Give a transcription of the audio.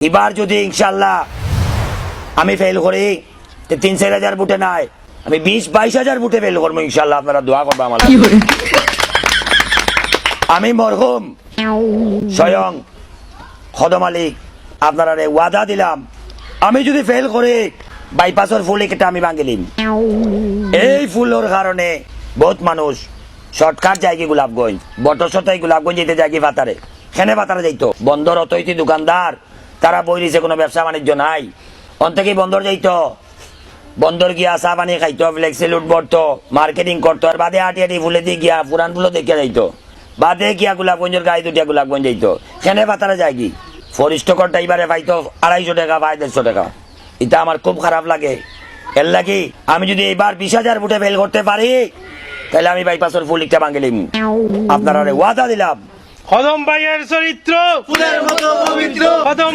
এবার যদি ইনশাল্লাহ আমি ফেল করি তিন চার হাজার বুটে নাই আমি বিশ বাইশ হাজার বুটে ফেল করব ইনশাল্লাহ আপনারা দোয়া করব আমার আমি মরহুম। স্বয়ং খদম আলী আপনারা ওয়াদা দিলাম আমি যদি ফেল করি বাইপাসের ফুল কেটে আমি ভাঙিলিম এই ফুলের কারণে বহুত মানুষ শর্টকাট যায় কি গোলাপগঞ্জ বটসতাই গোলাপগঞ্জ যেতে যায় কি বাতারে। খেনে বাতারে যাইতো? বন্দর অতইতি দোকানদার তারা বই দিছে কোনো ব্যবসা বাণিজ্য নাই। অন্তকে বন্দর যাইতো। বন্দর গিয়া চা পানি খাইতো ফ্লেক্সি লুট বরতো মার্কেটিং করতো আর বাদে আটি আটি ফুলে দিয়ে গিয়া পুরান ফুলো দেখে যাইতো। বাদে গিয়া গোলাপগঞ্জের গাড়ি দুটিয়া গোলাপগঞ্জ যাইতো। খেনে বাতারে যায় কি? ফরিষ্টকর ড্রাইভারে পাইতো আড়াইশো টাকা পাই দেড়শো টাকা। এটা আমার খুব খারাপ লাগে। এর লাগি আমি যদি এবার বিশ হাজার ফুটে ফেল করতে পারি তাহলে আমি বাইপাসের ফুল একটা ভাঙিলিম আপনারা ওয়াদা দিলাম। কদম ভাইয়ের চরিত্র ফুলের মতো পবিত্র। কদম